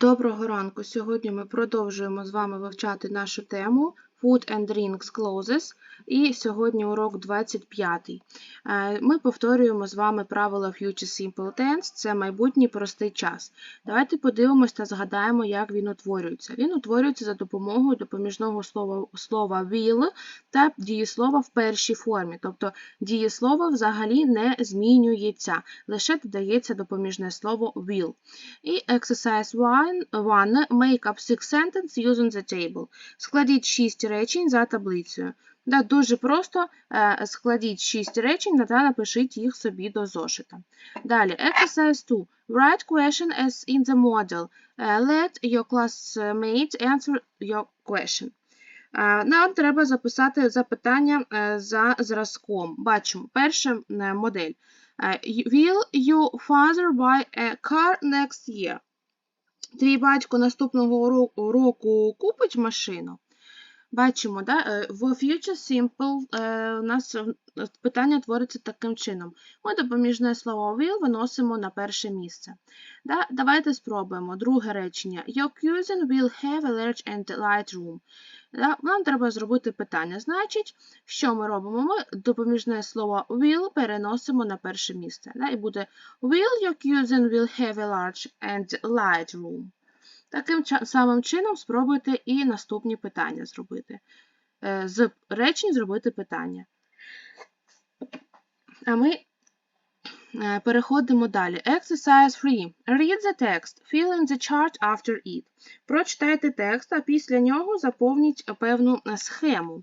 Доброго ранку! Сьогодні ми продовжуємо з вами вивчати нашу тему Food and Drinks Clauses, і сьогодні урок 25. Е, Ми повторюємо з вами правила Future Simple Tense, це майбутній простий час. Давайте подивимось та згадаємо, як він утворюється. Він утворюється за допомогою допоміжного слова, слова will та дієслова в першій формі, тобто дієслово взагалі не змінюється, лише додається допоміжне слово will. І exercise 1 make up six sentences using the table. Складіть 6 речень за таблицею. Да, дуже просто е, складіть 6 речень та напишіть їх собі до зошита. Далі, exercise 2. Write question as in the model. Е, Let your classmates answer your question. Е, Нам треба записати запитання за зразком. Бачимо, перша модель. Will your father buy a car next year? Твій батько наступного року купить машину? Бачимо, да? е, в Future Simple е, у нас е, питання твориться таким чином. Ми допоміжне слово will виносимо на перше місце. Да? Давайте спробуємо. Друге речення. Your cousin will have a large and light room. Да? Нам треба зробити питання. Значить, що ми робимо? Ми допоміжне слово will переносимо на перше місце. Да? І буде Will your cousin will have a large and light room? Таким самим чином спробуйте і наступні питання зробити. Е, З речень зробити питання. А ми е, переходимо далі. Exercise 3. Read the text. Fill in the chart after it. Прочитайте текст, а після нього заповніть певну е, схему.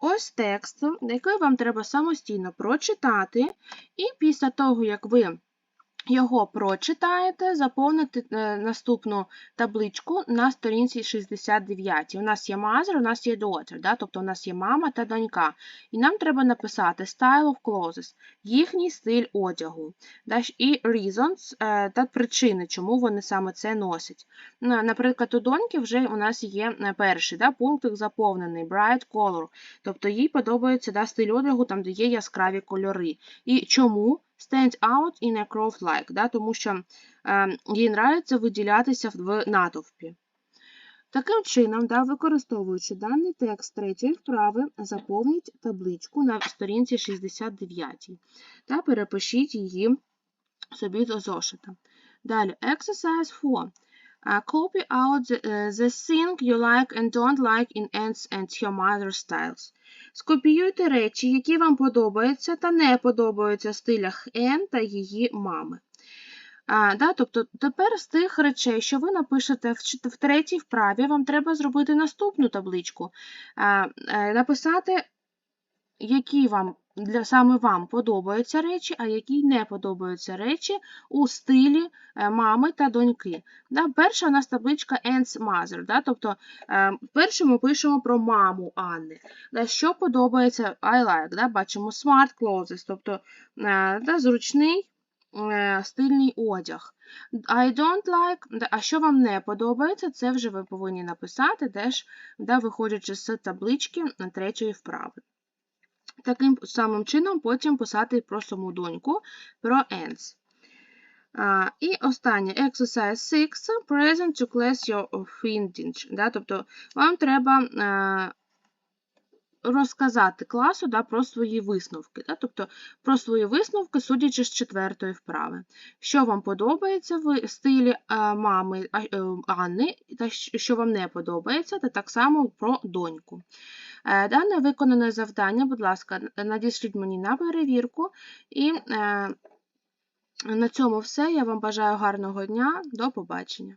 Ось текст, який вам треба самостійно прочитати, і після того, як ви його прочитаєте, заповнити е, наступну табличку на сторінці 69. У нас є mother, у нас є daughter, да? тобто у нас є мама та донька. І нам треба написати style of clothes, їхній стиль одягу, да? і reasons е, та причини, чому вони саме це носять. Наприклад, у доньки вже у нас є е, перший да? пунктик заповнений, bright color, тобто їй подобається да, стиль одягу, там, де є яскраві кольори. І чому? Stand out in a crowd like, да, тому що е, їй нравиться виділятися в натовпі. Таким чином, да, використовуючи даний текст третьої вправи, заповніть табличку на сторінці 69 та перепишіть її собі до зошита. Далі, exercise 4. Uh, copy out the, uh, the thing you like and don't like in Anne's and your mother's styles. Скопіюйте речі, які вам подобаються та не подобаються в стилях Н та її мами. А, да, тобто тепер з тих речей, що ви напишете в, третій вправі, вам треба зробити наступну табличку. А, е, написати, які вам для саме вам подобаються речі, а які не подобаються речі у стилі е, мами та доньки. Да, перша у нас табличка Anne's Mother, да, тобто е, першу ми пишемо про маму Анни. Да, що подобається I like, да, бачимо smart clothes, тобто е, да, зручний стильний одяг. I don't like, а що вам не подобається, це вже ви повинні написати, теж, да, виходячи з таблички третьої вправи. Таким самим чином потім писати про саму доньку, про ends. І останнє exercise 6. Present to class your findings. Тобто вам треба е, розказати класу да, про свої висновки. Да, тобто про свої висновки, судячи з четвертої вправи. Що вам подобається в стилі е, мами е, Анни, та що вам не подобається, та так само про доньку. Е, Дане виконане завдання, будь ласка, надішліть мені на перевірку. І на цьому все. Я вам бажаю гарного дня. До побачення.